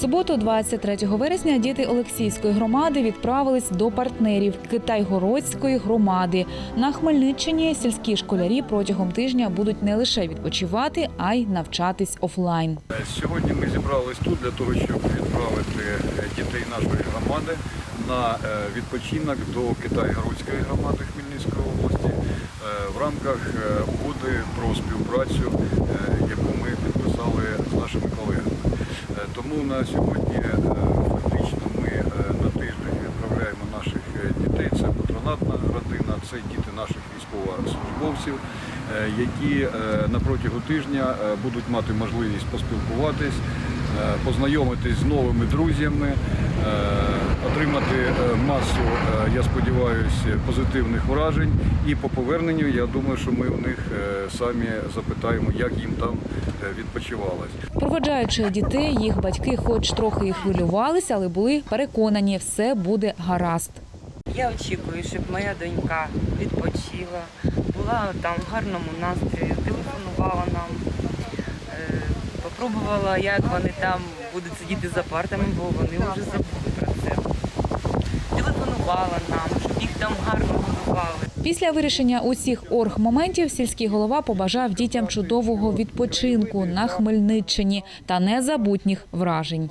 суботу, 23 вересня, діти Олексійської громади відправились до партнерів Китайгородської громади. На Хмельниччині сільські школярі протягом тижня будуть не лише відпочивати, а й навчатись офлайн. Сьогодні ми зібрались тут для того, щоб відправити е, дітей нашої громади на е, відпочинок до Китай-Городської громади Хмельницької області е, в рамках угоди про співпрацю, яку ми підписали. Тому на сьогодні е, фактично ми е, на тиждень відправляємо наших е, дітей. Це патронатна родина, це діти наших військовослужбовців, які на протягу тижня будуть мати можливість поспілкуватись, познайомитись з новими друзями, отримати е, масу, е, я сподіваюся, позитивних вражень. І по поверненню я думаю, що ми у них е, самі запитаємо, як їм там відпочивалось. Проведжаючи дітей, їх батьки, хоч трохи і хвилювалися, але були переконані, все буде гаразд. Я очікую, щоб моя донька відпочила, була там в гарному настрої, телефонувала нам, попробувала, як вони там будуть сидіти за партами, бо вони вже забули про це. Телефонувала нам, щоб їх там гарно годували. Після вирішення усіх оргмоментів сільський голова побажав дітям чудового відпочинку на Хмельниччині та незабутніх вражень.